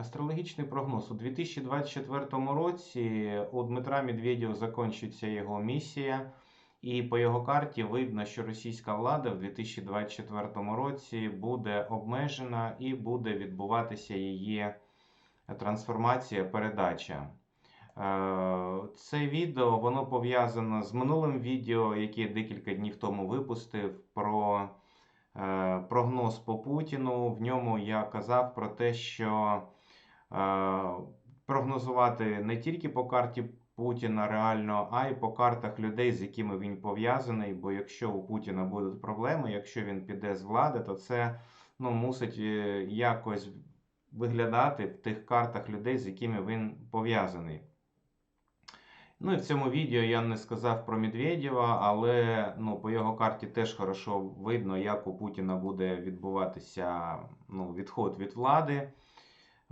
Астрологічний прогноз у 2024 році у Дмитра Медведєва закінчиться його місія, і по його карті видно, що російська влада в 2024 році буде обмежена і буде відбуватися її трансформація, передача. Е, Це відео воно пов'язано з минулим відео, яке декілька днів тому випустив про е, прогноз по Путіну. В ньому я казав про те, що прогнозувати не тільки по карті Путіна реально, а й по картах людей, з якими він пов'язаний. Бо якщо у Путіна будуть проблеми, якщо він піде з влади, то це ну, мусить е, якось виглядати в тих картах людей, з якими він пов'язаний. Ну і в цьому відео я не сказав про Медведєва, але ну, по його карті теж хорошо видно, як у Путіна буде відбуватися ну, відход від влади.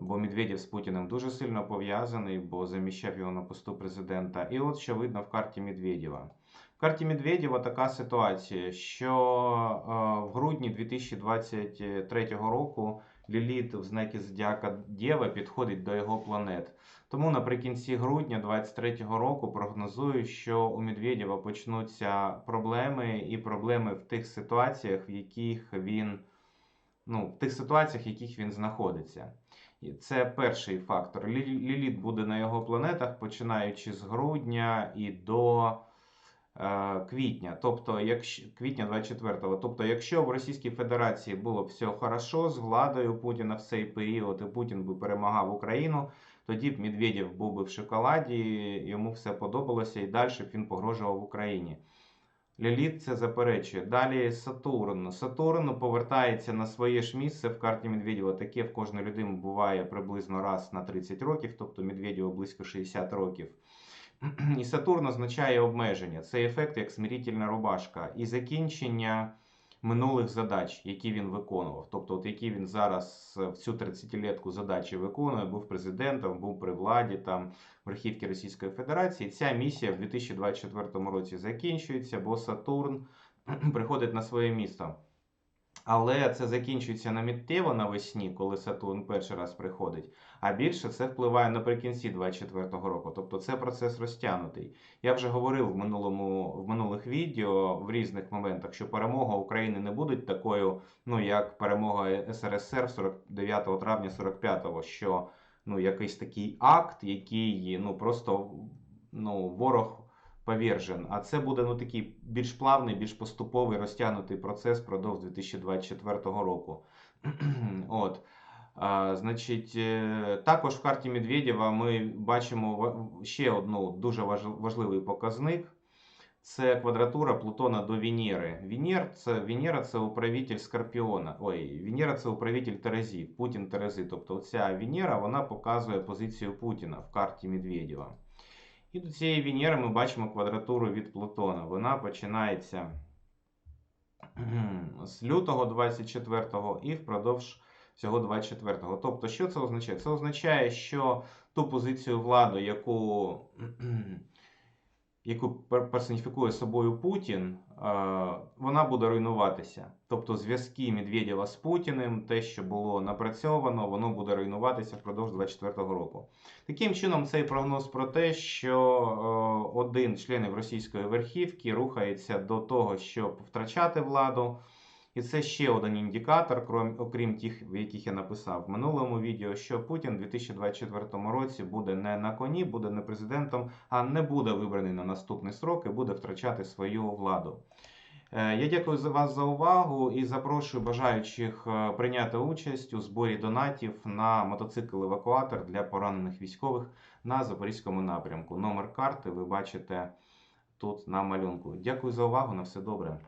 Бо Медведєв з Путіним дуже сильно пов'язаний, бо заміщав його на посту президента. І от що видно в карті Медведєва. В карті Медведєва така ситуація, що е, в грудні 2023 року Ліліт в знакі Зодіака Дєва підходить до його планет. Тому наприкінці грудня 2023 року прогнозую, що у Медведєва почнуться проблеми і проблеми в тих ситуаціях, в яких він ну, в тих ситуаціях, в яких він знаходиться. І Це перший фактор. Ліліт буде на його планетах, починаючи з грудня і до е, квітня, тобто якщо квітня 24-го. Тобто, якщо в Російській Федерації було б все хорошо з владою Путіна в цей період, і Путін би перемагав Україну, тоді б Медведєв був би в шоколаді, йому все подобалося, і далі б він погрожував Україні. Ліліт це заперечує. Далі Сатурн. Сатурн повертається на своє ж місце в карті Медведєва. Таке в кожної людини буває приблизно раз на 30 років, тобто Медведєва близько 60 років. І Сатурн означає обмеження. Це ефект як смирительна рубашка і закінчення минулих задач, які він виконував. Тобто, от які він зараз е, всю 30-літку задачі виконує, був президентом, був при владі там верхівки Російської Федерації. Ця місія в 2024 році закінчується, бо Сатурн приходить на своє місто. Але це закінчується не миттєво навесні, коли Сатурн перший раз приходить, а більше це впливає наприкінці 2024 року. Тобто це процес розтягнутий. Я вже говорив в минулому в відео в різних моментах, що перемога України не буде такою, ну як перемога СРСР 49 травня 45-го, що ну якийсь такий акт, який ну просто ну ворог повержен. А це буде ну такий більш плавний, більш поступовий розтягнутий процес впродовж 2024 року. От. А, значить, е, також в карті Медведєва ми бачимо ще одну дуже важ- важливий показник. Це квадратура Плутона до Венери. Венер це, Венера це управитель Скорпіона. Ой, Венера це управитель Терезі, Путін Терези. Тобто ця Венера вона показує позицію Путіна в карті Медведєва. І до цієї Венери ми бачимо квадратуру від Плутона. Вона починається з лютого 24-го і впродовж всього 24-го. Тобто, що це означає? Це означає, що ту позицію влади, яку, яку пер- персоніфікує собою Путін, е, вона буде руйнуватися. Тобто зв'язки Медведєва з Путіним, те, що було напрацьовано, воно буде руйнуватися впродовж 24-го року. Таким чином, цей прогноз про те, що е, один член російської верхівки рухається до того, щоб втрачати владу. І це ще один індикатор, крім, окрім тих, в яких я написав в минулому відео, що Путін у 2024 році буде не на коні, буде не президентом, а не буде вибраний на наступний срок і буде втрачати свою владу. Е, Я дякую за вас за увагу і запрошую бажаючих е, прийняти участь у зборі донатів на мотоцикл евакуатор для поранених військових на Запорізькому напрямку. Номер карти ви бачите тут на малюнку. Дякую за увагу. На все добре.